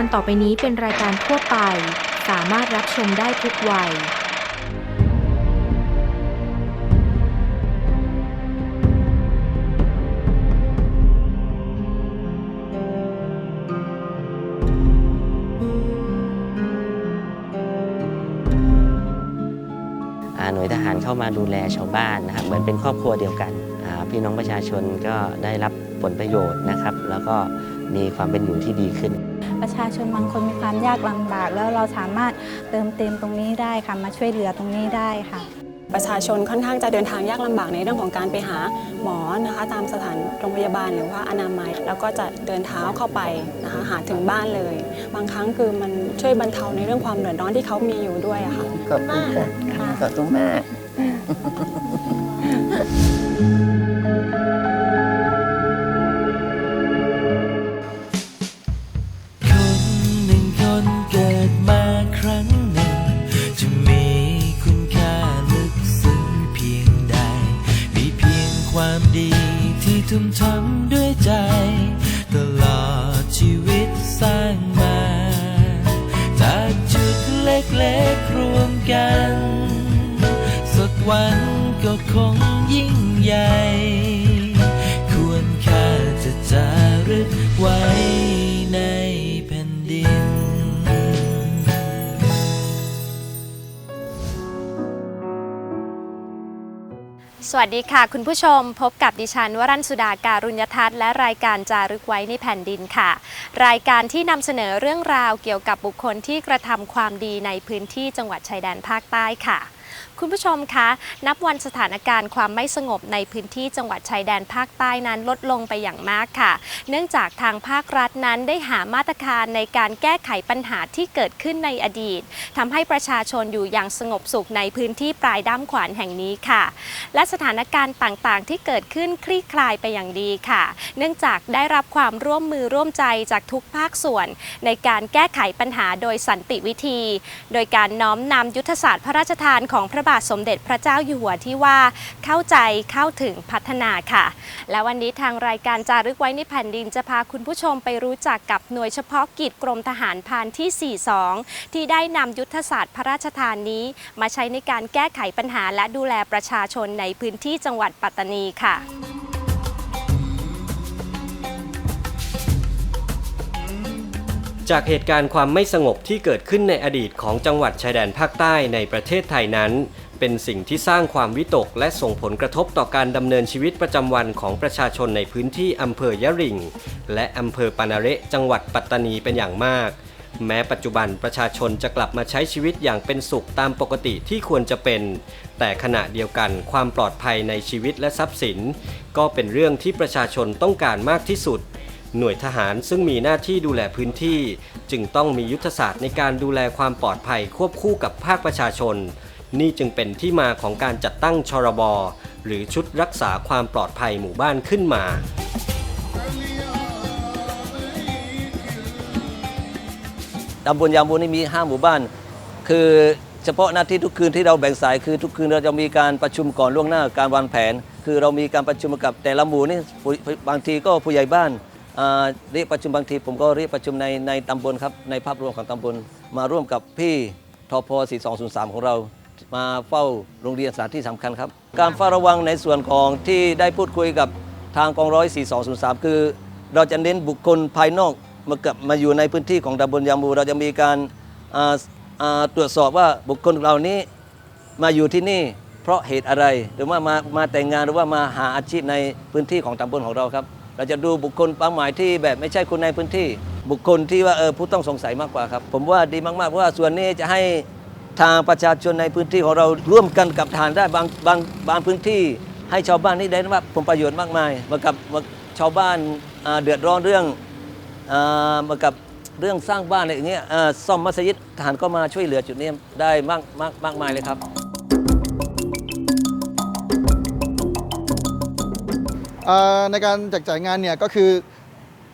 การต่อไปนี้เป็นรายการทั่วไป สามารถรับชมได้ทุกวัย อ่าหน่วยทหารเข้ามาดูแลชาวบ้านนะครับเหมือนเป็นครอบครัวเดียวกันอ่าพี่น้องประชาชนก็ได้รับผลประโยชน์นะครับ แล้วก็มีความเป็นอยู่ที่ดีขึ้น ประชาชนบางคนมีความยากลำบาก แล้วเราสามารถเติมเต็มตรงนี้ได้ค่ะมาช่วยเหลือตรงนี้ได้ค่ะ ประชาชนค่อนข้างจะเดินทางยากลำบากในเรื่องของการไปหาหมอนะคะ ตามสถานโรงพยาบาลหรือว่าอนามัย แล้วก็จะเดินเท้าเข้าไปนะคะหาถึงบ้านเลย บางครั้งคือมันช่วยบรรเทาในเรื่องความเดือดร้อนที่เขามีอยู่ด้วยอะค่ะขอบคุณค่ะค่ะขอบคุณมากคน สวัสดีค่ะ คุณผู้ชมพบกับดิฉันวรัญสุดาการุญยทัศน์และรายการจารึกไว้ในแผ่นดินค่ะ รายการที่นำเสนอเรื่องราวเกี่ยวกับบุคคลที่กระทำความดีในพื้นที่จังหวัดชายแดนภาคใต้ค่ะ คุณผู้ชมคะนับวันสถานการณ์ความไม่สงบในพื้นที่จังหวัดชายแดนภาคใต้นั้นลดลงไปอย่างมากค่ะ เนื่องจากทางภาครัฐนั้นได้หามาตรการในการแก้ไขปัญหาที่เกิดขึ้นในอดีตทำให้ประชาชนอยู่อย่างสงบสุขในพื้นที่ปลายด้ามขวานแห่งนี้ค่ะ และสถานการณ์ต่างๆ ที่เกิดขึ้นคลี่คลายไปอย่างดีค่ะ เนื่องจากได้รับความร่วมมือร่วมใจจากทุกภาคส่วน ในการแก้ไขปัญหาโดยสันติวิธี โดยการน้อมนำยุทธศาสตร์พระราชทานของพระบาทสมเด็จพระเจ้าอยู่หัวที่ว่าเข้าใจเข้าถึงพัฒนาค่ะ และวันนี้ทางรายการจารึกไว้ในแผ่นดินจะพาคุณผู้ชมไปรู้จักกับหน่วยเฉพาะกิจกรมทหารพานที่ 42 ที่ได้นำยุทธศาสตร์พระราชทานนี้ มาใช้ในการแก้ไขปัญหาและดูแลประชาชนในพื้นที่จังหวัดปัตตานีค่ะ จากเหตุการณ์ความไม่สงบที่เกิดขึ้นในอดีตของจังหวัดชายแดนภาคใต้ในประเทศไทยนั้น เป็นสิ่งที่สร้างความวิตกและส่งผลกระทบต่อการดำเนินชีวิตประจำวันของประชาชนในพื้นที่อำเภอยะริง และอำเภอปานาเระจังหวัดปัตตานีเป็นอย่างมาก แม้ปัจจุบันประชาชนจะกลับมาใช้ชีวิตอย่างเป็นสุขตามปกติที่ควรจะเป็น แต่ขณะเดียวกันความปลอดภัยในชีวิตและทรัพย์สิน ก็เป็นเรื่องที่ประชาชนต้องการมากที่สุด หน่วยทหารซึ่งมีหน้าที่ดูแลพื้นที่ จึงต้องมียุทธศาสตร์ในการดูแลความปลอดภัยควบคู่กับภาคประชาชน นี่จึงเป็นที่มาของการจัดตั้งชรบหรือชุดรักษาความปลอดภัยหมู่บ้านขึ้นมาตำบลยางบูนี่มี 5 หมู่บ้าน คือเฉพาะหน้าที่ทุกคืนที่เราแบ่งสายคือทุกคืนเราจะมีการประชุมก่อนล่วงหน้าการวางแผน คือเรามีการประชุมกับแต่ละหมู่นี่บางทีก็ผู้ใหญ่บ้าน เรียกประชุมบางทีผมก็เรียกประชุมในในตำบลครับในภาพรวมของตำบล มาร่วมกับพี่ทพ4203 ของเรา มาเฝ้าโรงเรียนสถานที่สำคัญครับ การเฝ้าระวังในส่วนของที่ได้พูดคุยกับทางกองร้อย4203 คือ เราจะเน้นบุคคลภายนอกมาเกับมาอยู่ในพื้นที่ของตำบลยามูเราจะมีการตรวจสอบว่าบุคคลเหล่านี้มาอยู่ที่นี่เพราะเหตุอะไร หรือว่ามามาแต่งงานหรือว่ามาหาอาชีพในพื้นที่ของตำบลของเราครับ เราจะดูบุคคลเป้าหมายที่แบบไม่ใช่คนในพื้นที่ บุคคลที่ว่าเออผู้ต้องสงสัยมากกว่าครับ ผมว่าดีมากๆเพราะว่าส่วนนี้จะให้ทางประชาชนในพื้นที่ของเราร่วมกันกับทหารได้บางบางบางพื้นที่ ให้ชาวบ้านนี่ได้รับผลประโยชน์มากมายเหมากับชาวบ้านเดือดร้อนเรื่องเหมากับเรื่องสร้างบ้านอะไรอย่างเงี้ยซ่อมมัสยิดทหารก็มาช่วยเหลือจุดนี้ได้มากมากมากมายเลยครับ ในการแจกจ่ายงานเนี่ยก็คือ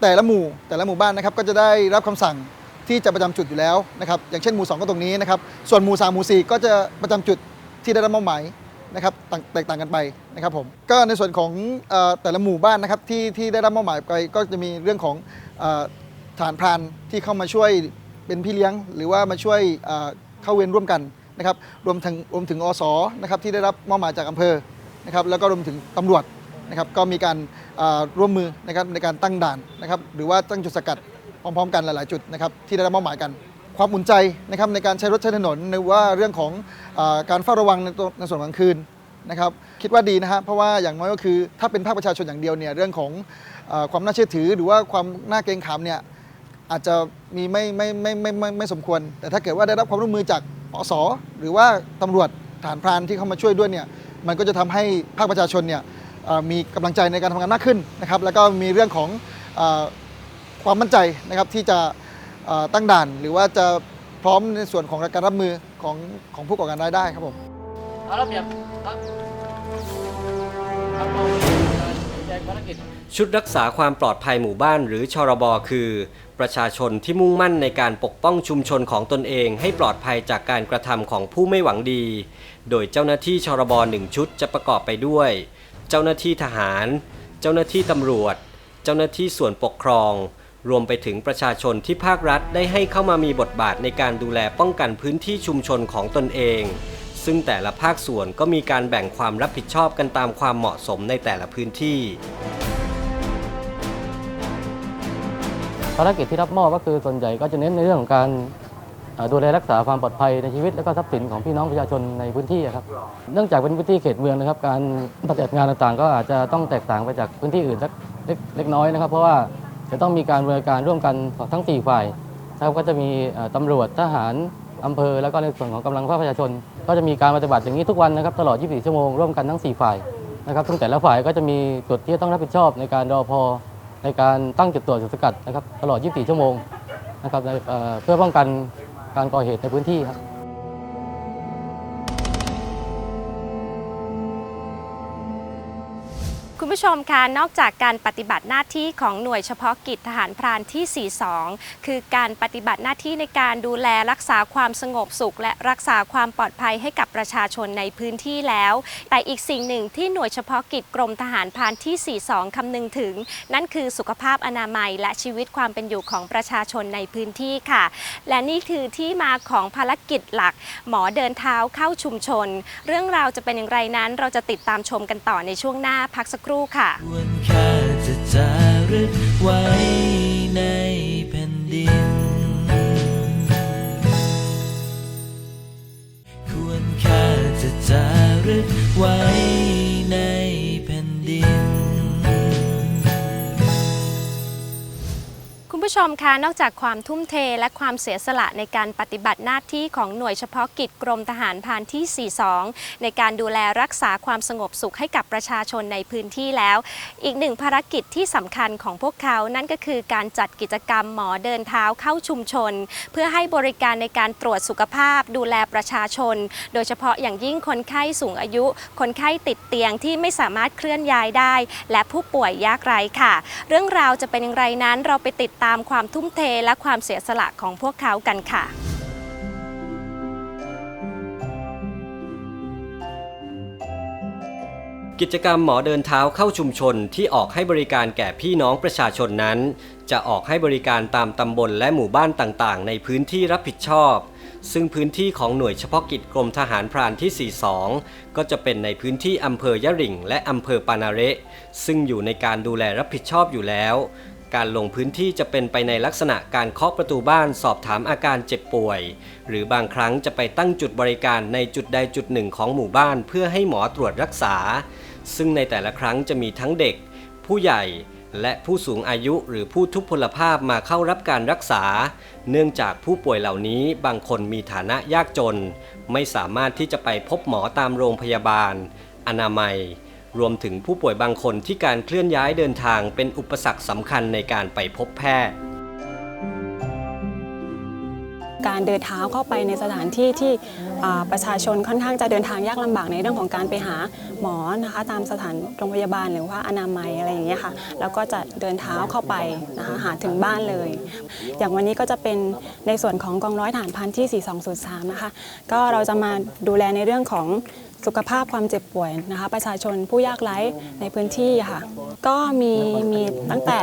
แต่ละหมู่แต่ละหมู่บ้านนะครับก็จะได้รับคำสั่งที่จะประจำจุดอยู่แล้วนะครับอย่างเช่นหมู่2ก็ตรงนี้นะครับส่วนหมู่3หมู่4ก็จะประจำจุดที่ได้รับมอบหมายนะครับแตกต่างกันไปนะครับผมก็ในส่วนของแต่ละหมู่บ้านนะครับที่ที่ได้รับมอบหมายไปก็จะมีเรื่องของฐานพรานที่เข้ามาช่วยเป็นพี่เลี้ยง หรือว่ามาช่วยเอ่อเข้าเวรร่วมกันนะครับรวมถึงรวมถึงอสนะครับที่ได้รับมอบหมายจากอำเภอนะครับแล้วก็รวมถึงตำรวจ นะครับก็มีการร่วมมือนะครับในการตั้งด่านนะครับหรือว่าตั้งจุดสกัดพร้อมๆ กันหลายๆจุดนะครับที่ได้รับมอบหมายกัน ความอุ่นใจนะครับในการใช้รถใช้ถนนในว่าเรื่องของอการเฝ้าระวังในตัวในส่วนกลางคืนนะครับคิดว่าดีนะฮะเพราะว่าอย่างน้อยก็คือถ้าเป็นภาคประชาชนอย่างเดียวเนี่ยเรื่องของอความน่าเชื่อถือ หรือว่าความน่าเกรงขามเนี่ยอาจจะมีไม่ไม่ไม่ไม่ไม่ไม่สมควร แต่ถ้าเกิดว่าได้รับความร่วมมือจากอสหรือว่าตำรวจฐานพรานที่เข้ามาช่วยด้วยเนี่ยมันก็จะทำให้ภาคประชาชนเนี่ย มีกำลังใจในการทำงานมากขึ้นนะครับแล้วก็มีเรื่องของอความมั่นใจนะครับที่จะตั้งด่าน หรือว่าจะพร้อมในส่วนของการรับมือของของผู้ก่อการร้ายได้ครับผมชุดรักษาความปลอดภัยหมู่บ้านหรือชรบคือ ประชาชนที่มุ่งมั่นในการปกป้องชุมชนของตนเอง ให้ปลอดภัยจากการกระทำของผู้ไม่หวังดี โดยเจ้าหน้าที่ชรบหนึ่งชุดจะประกอบไปด้วย เจ้าหน้าที่ทหาร เจ้าหน้าที่ตำรวจ เจ้าหน้าที่ส่วนปกครอง รวมไปถึงประชาชนที่ภาครัฐได้ให้เข้ามามีบทบาทในการดูแลป้องกันพื้นที่ชุมชนของตนเอง ซึ่งแต่ละภาคส่วนก็มีการแบ่งความรับผิดชอบกันตามความเหมาะสมในแต่ละพื้นที่ภารกิจที่รับมอบก็คือส่วนใหญ่ก็จะเน้นในเรื่องของการ ดูแลรักษาความปลอดภัยในชีวิต และก็ทรัพย์สินของพี่น้องประชาชนในพื้นที่ครับเนื่องจากเป็นพื้นที่เขตเมืองนะครับ การปฏิบัติงานต่างๆ ก็อาจจะต้องแตกต่างไปจากพื้นที่อื่นสักเล็กน้อยนะครับ เพราะว่าจะต้องมีการบริการร่วมกันทั้ง 4 ฝ่ายนะครับก็จะมีตำรวจทหารอำเภอ แล้วก็ในส่วนของกำลังภาคประชาชน ก็จะมีการปฏิบัติอย่างนี้ทุกวันนะครับตลอด 24 ชั่วโมงร่วมกันทั้ง 4 ฝ่ายนะครับซึ่งแต่ละฝ่ายก็จะมีจุดที่ต้องรับผิดชอบในการรอพอในการตั้งจุดตรวจจุดสกัดนะครับตลอด 24 ชั่วโมงนะครับเพื่อป้องกัน การก่อเหตุในพื้นที่ครับ คุณผู้ชมคะนอกจากการปฏิบัติหน้าที่ของหน่วยเฉพาะกิจทหารพรานที่ 42 คือการปฏิบัติหน้าที่ในการดูแลรักษาความสงบสุข และรักษาความปลอดภัยให้กับประชาชนในพื้นที่แล้ว แต่อีกสิ่งหนึ่งที่หน่วยเฉพาะกิจกรมทหารพรานที่ 42 คำนึงถึง นั่นคือสุขภาพอนามัย และชีวิตความเป็นอยู่ของประชาชนในพื้นที่ค่ะ และนี่คือที่มาของภารกิจหลัก หมอเดินเท้าเข้าชุมชน เรื่องราวจะเป็นอย่างไรนั้น เราจะติดตามชมกันต่อในช่วงหน้าพักสักครู่ควรค่าจะจารึกไว้ในแผ่นดินควรค่าจะจารึกไว้ ผู้ชมคะนอกจากความทุ่มเทและความเสียสละในการปฏิบัติหน้าที่ของหน่วยเฉพาะกิจกรมทหารพานที่ 42 ในการดูแลรักษาความสงบสุขให้กับประชาชนในพื้นที่แล้ว อีกหนึ่งภารกิจที่สำคัญของพวกเขานั่นก็คือการจัดกิจกรรมหมอเดินเท้าเข้าชุมชน เพื่อให้บริการในการตรวจสุขภาพ ดูแลประชาชน โดยเฉพาะอย่างยิ่งคนไข้สูงอายุ คนไข้ติดเตียงที่ไม่สามารถเคลื่อนย้ายได้ และผู้ป่วยยากไร้ค่ะ เรื่องราวจะเป็นอย่างไรนั้นเราไปติดตามความทุ่มเทและความเสียสละของพวกเขากันค่ะกิจกรรมหมอเดินเท้าเข้าชุมชนที่ออกให้บริการแก่พี่น้องประชาชนนั้น จะออกให้บริการตามตำบลและหมู่บ้านต่างๆ ในพื้นที่รับผิดชอบ ซึ่งพื้นที่ของหน่วยเฉพาะกิจกรมทหารพรานที่ 42 ก็จะเป็นในพื้นที่อำเภอยะริ่งและอำเภอปานาเระซึ่งอยู่ในการดูแลรับผิดชอบอยู่แล้ว การลงพื้นที่จะเป็นไปในลักษณะการเคาะประตูบ้านสอบถามอาการเจ็บป่วย หรือบางครั้งจะไปตั้งจุดบริการในจุดใดจุดหนึ่งของหมู่บ้านเพื่อให้หมอตรวจรักษา ซึ่งในแต่ละครั้งจะมีทั้งเด็ก ผู้ใหญ่และผู้สูงอายุหรือผู้ทุพพลภาพมาเข้ารับการรักษา เนื่องจากผู้ป่วยเหล่านี้บางคนมีฐานะยากจน ไม่สามารถที่จะไปพบหมอตามโรงพยาบาล อนามัย รวมถึงผู้ป่วยบางคนที่การเคลื่อนย้ายเดินทางเป็นอุปสรรคสำคัญในการไปพบแพทย์ การเดินเท้าเข้าไปในสถานที่ที่ประชาชนค่อนข้างจะเดินทางยากลำบากในเรื่องของการไปหาหมอนะคะตามสถานโรงพยาบาลหรือว่าอนามัยอะไรอย่างเงี้ยค่ะแล้วก็จะเดินเท้าเข้าไปนะคะหาถึงบ้านเลย อย่างวันนี้ก็จะเป็นในส่วนของกองร้อยฐานพันที่ 4203 นะคะก็เราจะมาดูแลในเรื่องของ สุขภาพความเจ็บป่วยนะคะ ประชาชนผู้ยากไร้ในพื้นที่ค่ะ ก็มีมีตั้งแต่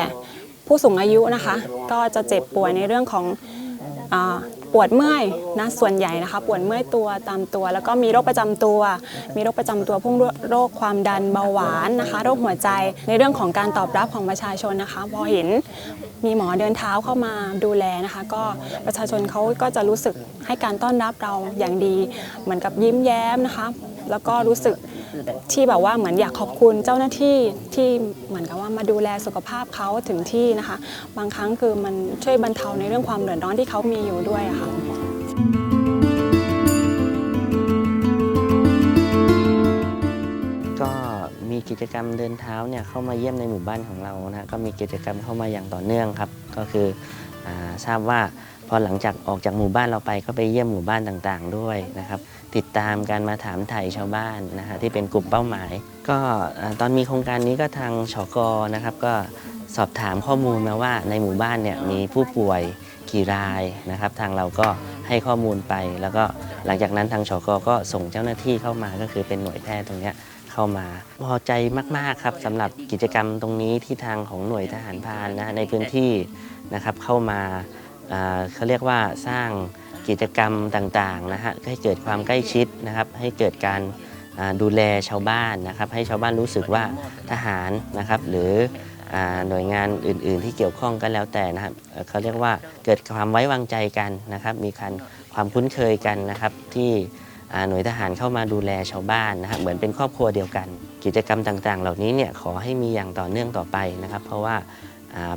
ผู้สูงอายุนะคะ ก็จะเจ็บป่วยในเรื่องของอปวดเมื่อยนะส่วนใหญ่นะคะ ปวดเมื่อยตัวตามตัว แล้วก็มีโรคประจำตัว มีโรคประจำตัวพวกโรคความดันเบาหวานนะคะ โรคหัวใจในเรื่องของการตอบรับของประชาชนนะคะ พอเห็นมีหมอเดินเท้าเข้ามาดูแลนะคะ ก็ประชาชนเขาก็จะรู้สึกให้การต้อนรับเราอย่างดี เหมือนกับยิ้มแย้มนะคะ แล้วก็รู้สึกที่แบบว่าเหมือนอยากขอบคุณเจ้าหน้าที่ที่เหมือนกับว่ามาดูแลสุขภาพเขาถึงที่นะคะ บางครั้งคือมันช่วยบรรเทาในเรื่องความเดือดร้อนที่เขามีอยู่ด้วยะค่ะก็มีกิจกรรมเดินเท้าเนี่ยเข้ามาเยี่ยมในหมู่บ้านของเรานะก็มีกิจกรรมเข้ามาอย่างต่อเนื่องครับ ก็คืออทราบว่า พอหลังจากออกจากหมู่บ้านเราไปก็ไปเยี่ยมหมู่บ้านต่างๆ ด้วยนะครับ ติดตามการมาถามไถ่ชาวบ้านนะฮะที่เป็นกลุ่มเป้าหมาย ก็ตอนมีโครงการนี้ก็ทางชกนะครับ ก็สอบถามข้อมูลมาว่าในหมู่บ้านเนี่ยมีผู้ป่วยกี่รายนะครับ ทางเราก็ให้ข้อมูลไป แล้วก็หลังจากนั้นทางชกก็ส่งเจ้าหน้าที่เข้ามาก็คือเป็นหน่วยแพทย์ตรงนี้เข้ามาพอใจมากๆครับสำหรับกิจกรรมตรงนี้ที่ทางของหน่วยทหารพานนะในพื้นที่นะครับเข้ามา เขาเรียกว่าสร้างกิจกรรมต่างๆนะฮะให้เกิดความใกล้ชิดนะครับ ให้เกิดการดูแลชาวบ้านนะครับ ให้ชาวบ้านรู้สึกว่าทหารนะครับ หรือหน่วยงานอื่น ๆ ที่เกี่ยวข้องก็แล้วแต่นะครับเขาเรียกว่าเกิดความไว้วางใจกันนะครับ มีการความคุ้นเคยกันนะครับที่หน่วยทหารเข้ามาดูแลชาวบ้านนะครับเหมือนเป็นครอบครัวเดียวกัน กิจกรรมต่าง ๆ เหล่านี้เนี่ยขอให้มีอย่างต่อเนื่องต่อไปนะครับ เพราะว่า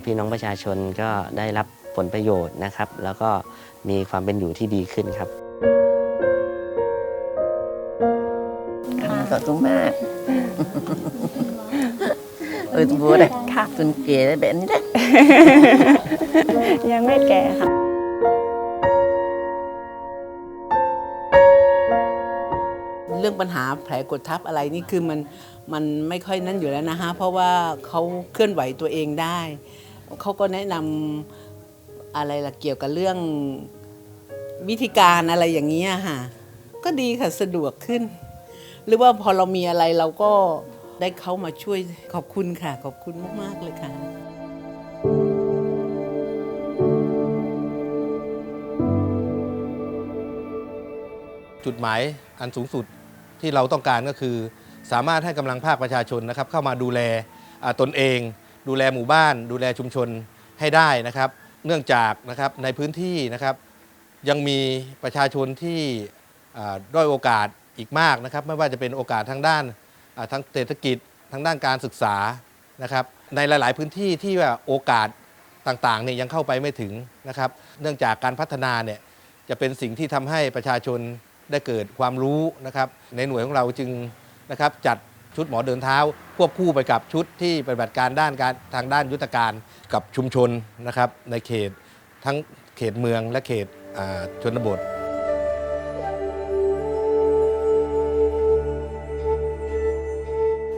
พี่น้องประชาชนก็ได้รับ ผลประโยชน์นะครับ แล้วก็มีความเป็นอยู่ที่ดีขึ้นครับขอบคุณมากเออบัวเลยค่ะคุณเก๋แบบนี้ได้ยังไม่แก่ค่ะเรื่องปัญหาแผลกดทับอะไรนี่คือมันมันไม่ค่อยนั่นอยู่แล้วนะฮะเพราะว่าเขาเคลื่อนไหวตัวเองได้เขาก็แนะนำ อะไรล่ะเกี่ยวกับเรื่องวิธีการอะไรอย่างนี้ยค่ะ ก็ดีค่ะสะดวกขึ้น หรือว่าพอเรามีอะไรเราก็ได้เขามาช่วยขอบคุณค่ะ ขอบคุณมากๆเลยค่ะ จุดหมายอันสูงสุดที่เราต้องการก็คือ สามารถให้กำลังภาคประชาชนนะครับ เข้ามาดูแลตนเอง ดูแลหมู่บ้าน ดูแลชุมชนให้ได้นะครับ เนื่องจากนะครับในพื้นที่นะครับยังมีประชาชนที่ด้อยโอกาสอีกมากนะครับ ไม่ว่าจะเป็นโอกาสทางด้านทางเศรษฐกิจทางด้านการศึกษานะครับในหลาย ๆ พื้นที่ที่ว่าโอกาสต่างๆเนี่ยยังเข้าไปไม่ถึงนะครับ เนื่องจากการพัฒนาเนี่ยจะเป็นสิ่งที่ทำให้ประชาชนได้เกิดความรู้นะครับ ในหน่วยของเราจึงนะครับจัด ชุดหมอเดินเท้า ควบคู่ไปกับชุดที่ปฏิบัติการด้านการทางด้านยุทธการกับชุมชนนะครับในเขตทั้งเขตเมืองและเขตชนบท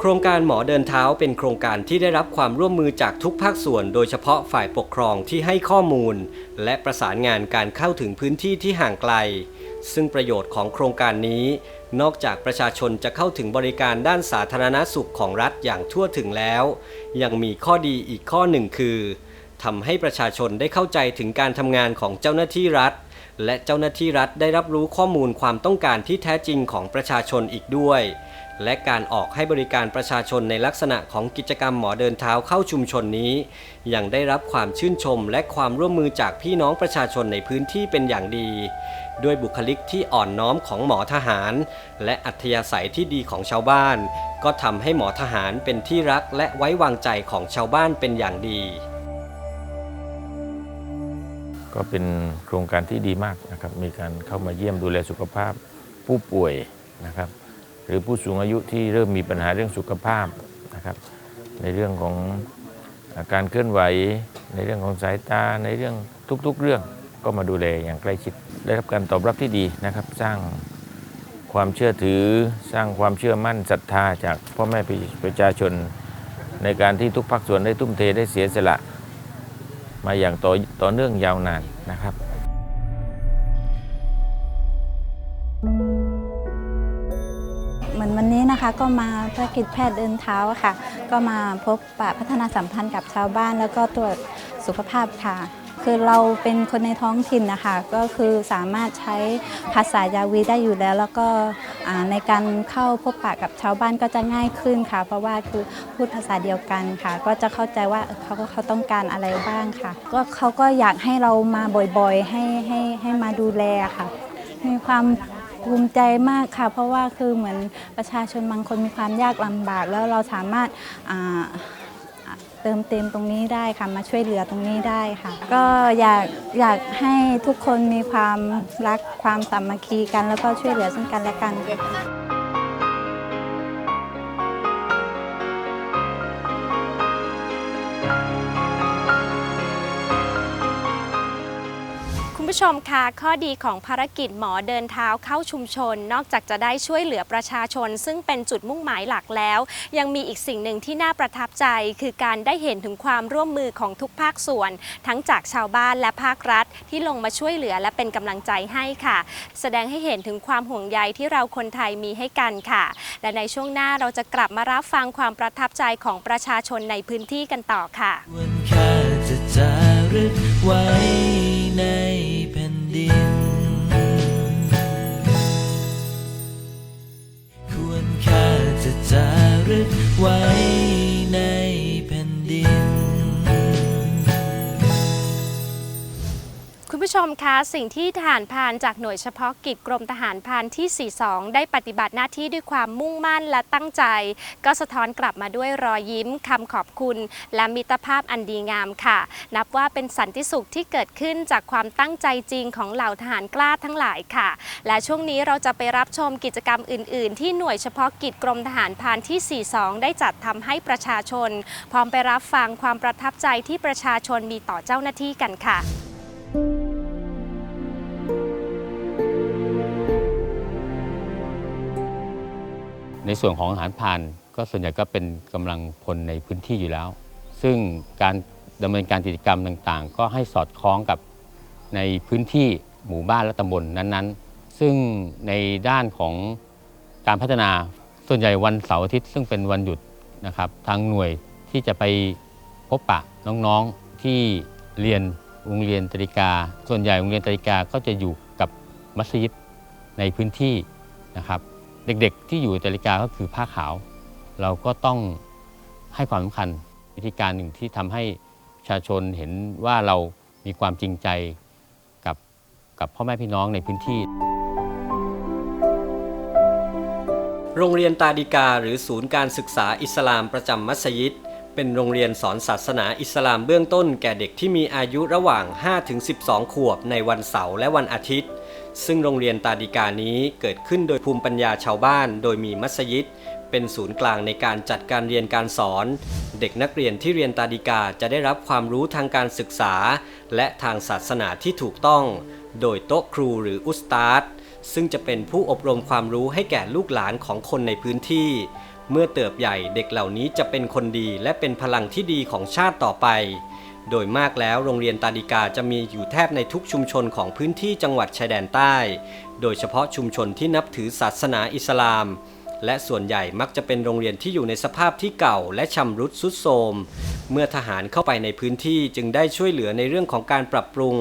โครงการหมอเดินเท้าเป็นโครงการที่ได้รับความร่วมมือจากทุกภาคส่วน โดยเฉพาะฝ่ายปกครองที่ให้ข้อมูล และประสานงานการเข้าถึงพื้นที่ที่ห่างไกล ซึ่งประโยชน์ของโครงการนี้ นอกจากประชาชนจะเข้าถึงบริการด้านสาธารณสุขของรัฐอย่างทั่วถึงแล้ว ยังมีข้อดีอีกข้อหนึ่งคือทำให้ประชาชนได้เข้าใจถึงการทำงานของเจ้าหน้าที่รัฐ และเจ้าหน้าที่รัฐได้รับรู้ข้อมูลความต้องการที่แท้จริงของประชาชนอีกด้วย และการออกให้บริการประชาชนในลักษณะของกิจกรรมหมอเดินเท้าเข้าชุมชนนี้ ยังได้รับความชื่นชมและความร่วมมือจากพี่น้องประชาชนในพื้นที่เป็นอย่างดี ด้วยบุคลิกที่อ่อนน้อมของหมอทหาร และอัธยาศัยที่ดีของชาวบ้าน ก็ทำให้หมอทหารเป็นที่รักและไว้วางใจของชาวบ้านเป็นอย่างดี ก็เป็นโครงการที่ดีมากนะครับ มีการเข้ามาเยี่ยมดูแลสุขภาพผู้ป่วยนะครับ หรือผู้สูงอายุที่เริ่มมีปัญหาเรื่องสุขภาพนะครับ ในเรื่องของการเคลื่อนไหว ในเรื่องของสายตาในเรื่องทุกๆ เรื่องก็มาดูแลอย่างใกล้ชิด ได้รับการตอบรับที่ดีนะครับ สร้างความเชื่อถือ สร้างความเชื่อมั่นศรัทธาจากพ่อแม่ประชาชน ในการที่ทุกภาคส่วนได้ทุ่มเทได้เสียสละ มาอย่างต่อต่อเนื่องยาวนานนะครับเหมือนวันนี้นะคะก็มาภารกิจแพทย์เดินเท้าค่ะ ก็มาพบปะพัฒนาสัมพันธ์กับชาวบ้าน แล้วก็ตรวจสุขภาพค่ะ คือเราเป็นคนในท้องถิ่นนะคะ ก็คือสามารถใช้ภาษายาวีได้อยู่แล้ว แล้วก็ในการเข้าพบปะกับชาวบ้านก็จะง่ายขึ้นค่ะ เพราะว่าคือพูดภาษาเดียวกันค่ะ ก็จะเข้าใจว่าเขาเขาต้องการอะไรบ้างค่ะ ก็เขาก็อยากให้เรามาบ่อยๆ ให้ให้ให้มาดูแลค่ะ มีความภูมิใจมากค่ะ เพราะว่าคือเหมือนประชาชนบางคนมีความยากลำบาก แล้วเราสามารถ เติมเต็มตรงนี้ได้ค่ะมาช่วยเหลือตรงนี้ได้ค่ะ ก็อยากอยากให้ทุกคนมีความรักความสามัคคีกัน แล้วก็ช่วยเหลือซึ่งกันและกัน คุณผู้ชมคะข้อดีของภารกิจหมอเดินเท้าเข้าชุมชน นอกจากจะได้ช่วยเหลือประชาชน ซึ่งเป็นจุดมุ่งหมายหลักแล้ว ยังมีอีกสิ่งหนึ่งที่น่าประทับใจ คือการได้เห็นถึงความร่วมมือของทุกภาคส่วน ทั้งจากชาวบ้านและภาครัฐ ที่ลงมาช่วยเหลือและเป็นกำลังใจให้ค่ะ แสดงให้เห็นถึงความห่วงใยที่เราคนไทยมีให้กันค่ะ และในช่วงหน้าเราจะกลับมารับฟังความประทับใจของประชาชนในพื้นที่กันต่อค่ะ ในแผ่นดิน ควรค่าจะจารึกไว้ คุณผู้ชมคะสิ่งที่ทหารพานจากหน่วยเฉพาะกิจกรมทหารพานที่ 42 ได้ปฏิบัติหน้าที่ด้วยความมุ่งมั่นและตั้งใจ ก็สะท้อนกลับมาด้วยรอยยิ้มคำขอบคุณ และมิตรภาพอันดีงามค่ะ นับว่าเป็นสันติสุขที่เกิดขึ้นจากความตั้งใจจริงของเหล่าทหารกล้าทั้งหลายค่ะ และช่วงนี้เราจะไปรับชมกิจกรรมอื่น ๆ ที่หน่วยเฉพาะกิจกรมทหารพานที่ 42 ได้จัดทำให้ประชาชน พร้อมไปรับฟังความประทับใจที่ประชาชนมีต่อเจ้าหน้าที่กันค่ะ ในส่วนของอาหารพรานก็ส่วนใหญ่ก็เป็นกำลังพลในพื้นที่อยู่แล้ว ซึ่งการดำเนินการกิจกรรมต่างๆ ก็ให้สอดคล้องกับในพื้นที่หมู่บ้านและตำบลนั้นๆ ซึ่งในด้านของการพัฒนาส่วนใหญ่วันเสาร์อาทิตย์ซึ่งเป็นวันหยุดนะครับทางหน่วยที่จะไปพบปะน้องๆที่เรียนโรงเรียนตริกา ส่วนใหญ่โรงเรียนตริกาก็จะอยู่กับมัสยิดในพื้นที่นะครับ เด็กๆ ที่อยู่ในนาฬิกาก็คือผ้าขาว เราก็ต้องให้ความสำคัญวิธีการหนึ่งที่ทำให้ประชาชนเห็นว่าเรามีความจริงใจกับกับพ่อแม่พี่น้องในพื้นที่ โรงเรียนตาดิกาหรือศูนย์การศึกษาอิสลามประจำมัสยิด เป็นโรงเรียนสอนศาสนาอิสลามเบื้องต้น แก่เด็กที่มีอายุระหว่าง 5-12 ขวบในวันเสาร์และวันอาทิตย์ ซึ่งโรงเรียนตาดิกานี้เกิดขึ้นโดยภูมิปัญญาชาวบ้าน โดยมีมัสยิด เป็นศูนย์กลางในการจัดการเรียนการสอน เด็กนักเรียนที่เรียนตาดิกาจะได้รับความรู้ทางการศึกษา และทางศาสนาที่ถูกต้อง โดยโต๊ะครูหรืออุสตาดซึ่งจะเป็นผู้อบรมความรู้ให้แก่ลูกหลานของคนในพื้นที่ เมื่อเติบใหญ่เด็กเหล่านี้จะเป็นคนดีและเป็นพลังที่ดีของชาติต่อไป โดยมากแล้วโรงเรียนตาดิกาจะมีอยู่แทบในทุกชุมชนของพื้นที่จังหวัดชายแดนใต้ โดยเฉพาะชุมชนที่นับถือศาสนาอิสลาม และส่วนใหญ่มักจะเป็นโรงเรียนที่อยู่ในสภาพที่เก่าและชำรุดทรุดโทรม เมื่อทหารเข้าไปในพื้นที่จึงได้ช่วยเหลือในเรื่องของการปรับปรุง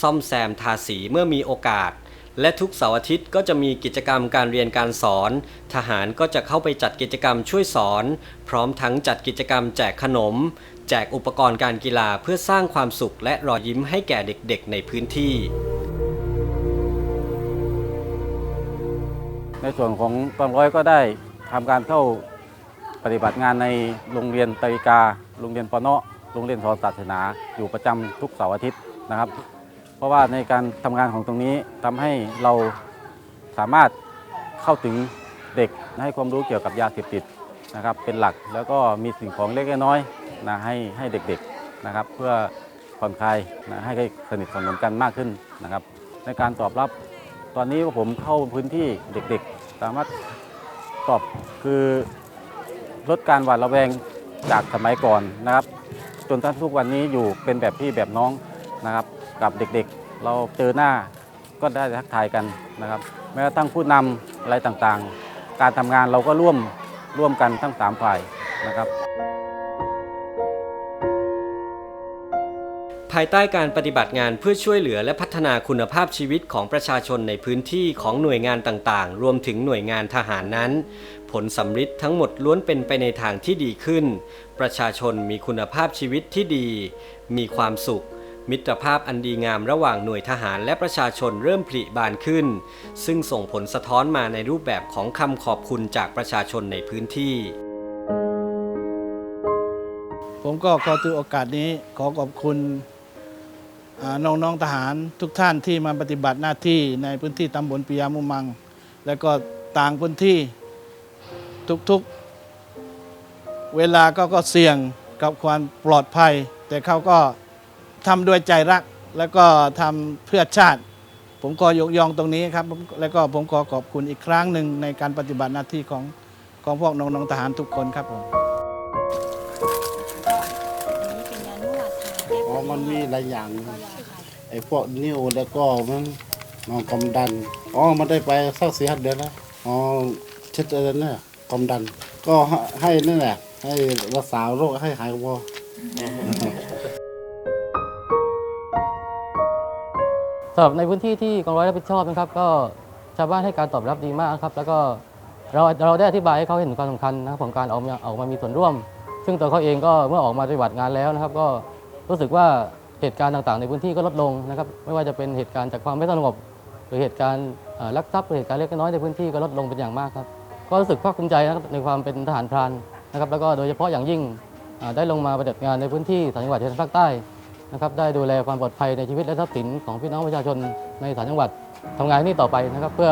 ซ่อมแซมทาสีเมื่อมีโอกาสและทุกเสาร์อาทิตย์ก็จะมีกิจกรรมการเรียนการสอน ทหารก็จะเข้าไปจัดกิจกรรมช่วยสอน พร้อมทั้งจัดกิจกรรมแจกขนม แจกอุปกรณ์การกีฬาเพื่อสร้างความสุขและรอยยิ้มให้แก่เด็กๆ ในพื้นที่ ในส่วนของกองร้อยก็ได้ทำการเข้าปฏิบัติงานในโรงเรียนตริกา โรงเรียนปอเนาะโรงเรียนสอนศาสนา อยู่ประจำทุกเสาร์อาทิตย์นะครับ เพราะว่าในการทำงานของตรงนี้ทำให้เราสามารถเข้าถึงเด็กให้ความรู้เกี่ยวกับยาเสพติดนะครับเป็นหลักแล้วก็มีสิ่งของเล็กๆน้อยๆ นะให้ให้เด็กๆนะครับ เพื่อผ่อนคลายนะให้สนิทสนมกันมากขึ้นนะครับ ในการตอบรับตอนนี้ผมเข้าพื้นที่เด็กๆ สามารถตอบคือลดการหวาดระแวงจากสมัยก่อนนะครับ จนทั้งทุกวันนี้อยู่เป็นแบบพี่แบบน้องนะครับ กับเด็กๆ เราเจอหน้าก็ได้ทักทายกันนะครับแม้กระทั่งผู้นำอะไรต่างๆ การทำงานเราก็ร่วมร่วมกันทั้งสามฝ่ายนะครับ ภายใต้การปฏิบัติงานเพื่อช่วยเหลือและพัฒนาคุณภาพชีวิตของประชาชนในพื้นที่ของหน่วยงานต่างๆ รวมถึงหน่วยงานทหารนั้น ผลสำฤทธิ์ทั้งหมดล้วนเป็นไปในทางที่ดีขึ้น ประชาชนมีคุณภาพชีวิตที่ดี มีความสุข มิตรภาพอันดีงามระหว่างหน่วยทหารและประชาชนเริ่มผลิบานขึ้น ซึ่งส่งผลสะท้อนมาในรูปแบบของคำขอบคุณจากประชาชนในพื้นที่ผมก็ขอถือโอกาสนี้ขอขอบคุณ น้องๆทหารทุกท่านที่มาปฏิบัติหน้าที่ในพื้นที่ตำบลปิยามุมัง และก็ต่างพื้นที่ทุกๆ เวลาก็ก็เสี่ยงกับความปลอดภัย แต่เขาก็ทำด้วยใจรัก แล้วก็ทำเพื่อชาติ ผมขอยกย่องตรงนี้ครับ แล้วก็ผมขอขอบคุณอีกครั้งหนึ่งในการปฏิบัติหน้าที่ของของพวกน้องๆทหารทุกคนครับผม มันมีหลายอย่างไอ้พวกนิ้วแล้วก็มันนองความดันอ๋อมันได้ไปสักสี่ห้าเดือนแล้วอ๋อเช็ดอะไรเนี่ยความดัน ก็ให้นั่นแหละให้รักษาโรคให้หายพอสำหรับในพื้นที่ที่กองร้อยรับผิดชอบนะครับ ก็ชาวบ้านให้การตอบรับดีมากครับ แล้วก็เราเราได้อธิบายให้เขาเห็นความสำคัญนะครับของการออกมาออกมามีส่วนร่วม ซึ่งตัวเขาเองก็เมื่อออกมาปฏิบัติงานแล้วนะครับ ก็ รู้สึกว่าเหตุการณ์ต่างๆ ในพื้นที่ก็ลดลงนะครับไม่ว่าจะเป็นเหตุการณ์จากความไม่สงบ หรือเหตุการณ์ลักทรัพย์หรือเหตุการณ์เล็กน้อยในพื้นที่ก็ลดลงเป็นอย่างมากครับก็รู้สึกภาคภูมิใจนะครับในความเป็นทหารพรานนะครับแล้วก็โดยเฉพาะอย่างยิ่งได้ลงมาปฏิบัติงานในพื้นที่สามจังหวัดชายแดนภาคใต้นะครับได้ดูแลความปลอดภัยในชีวิตและทรัพย์สินของพี่น้องประชาชนในสามจังหวัดทำงานที่นี่ต่อไปนะครับ เพื่อ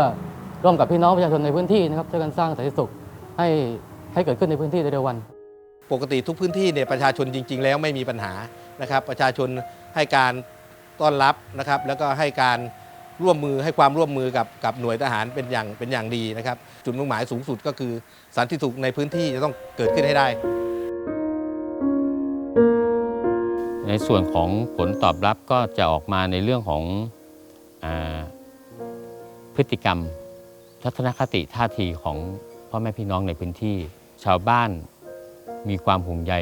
ร่วมกับพี่น้องประชาชนในพื้นที่นะครับช่วยกันสร้างสันติสุขให้ให้เกิดขึ้นในพื้นที่ในเร็ววัน ปกติทุกพื้นที่เนี่ยประชาชนจริง ๆ แล้วไม่มีปัญหา นะครับ ประชาชนให้การต้อนรับนะครับ แล้วก็ให้การร่วมมือให้ความร่วมมือกับกับหน่วยทหารเป็นอย่างเป็นอย่างดีนะครับ จุดมุ่งหมายสูงสุดก็คือสันติสุขในพื้นที่จะต้องเกิดขึ้นให้ได้ ในส่วนของผลตอบรับก็จะออกมาในเรื่องของอพฤติกรรม ทัศนคติท่าทีของพ่อแม่พี่น้องในพื้นที่ ชาวบ้านมีความห่วงใย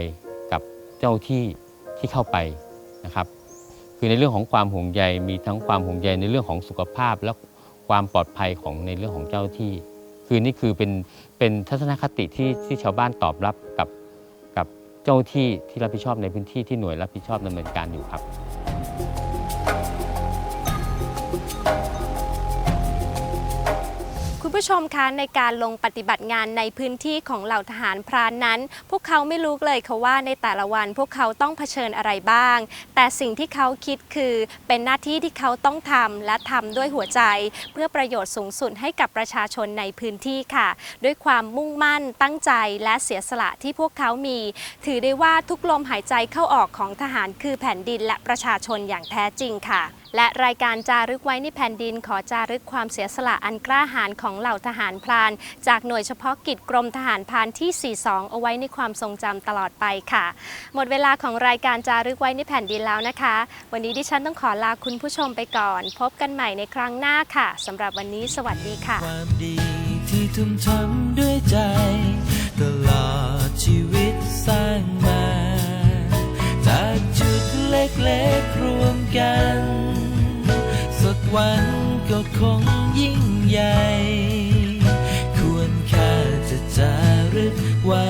กับเจ้าที่ ที่เข้าไปนะครับคือในเรื่องของความห่วงใยมีทั้งความห่วงใยในเรื่องของสุขภาพ และความปลอดภัยของในเรื่องของเจ้าที่ คือนี่คือเป็นเป็นทัศนคติที่ที่ชาวบ้านตอบรับกับกับเจ้าที่ที่รับผิดชอบในพื้นที่ที่หน่วยรับผิดชอบดำเนินการอยู่ครับ ผู้ชมคะในการลงปฏิบัติงานในพื้นที่ของเหล่าทหารพรานนั้น พวกเขาไม่รู้เลยค่ะว่าในแต่ละวันพวกเขาต้องเผชิญอะไรบ้าง แต่สิ่งที่เขาคิดคือเป็นหน้าที่ที่เขาต้องทำและทำด้วยหัวใจ เพื่อประโยชน์สูงสุดให้กับประชาชนในพื้นที่ค่ะ ด้วยความมุ่งมั่นตั้งใจและเสียสละที่พวกเขามี ถือได้ว่าทุกลมหายใจเข้าออกของทหารคือแผ่นดินและประชาชนอย่างแท้จริงค่ะ และรายการจารึกไว้ในแผ่นดินขอจารึกความเสียสละอันกล้าหาญของเหล่าทหารพราน จากหน่วยเฉพาะกิจกรมทหารพรานที่ 42 เอาไว้ในความทรงจำตลอดไปค่ะ หมดเวลาของรายการจารึกไว้ในแผ่นดินแล้วนะคะ วันนี้ดิฉันต้องขอลาคุณผู้ชมไปก่อน พบกันใหม่ในครั้งหน้าค่ะสำหรับวันนี้สวัสดีค่ะความดีที่ทุ่มทำด้วยใจ ตลอดชีวิตสร้างมา จากจุดเล็กๆรวมกัน วันก็คงยิ่งใหญ่ ควรค่าจะจารึกไว้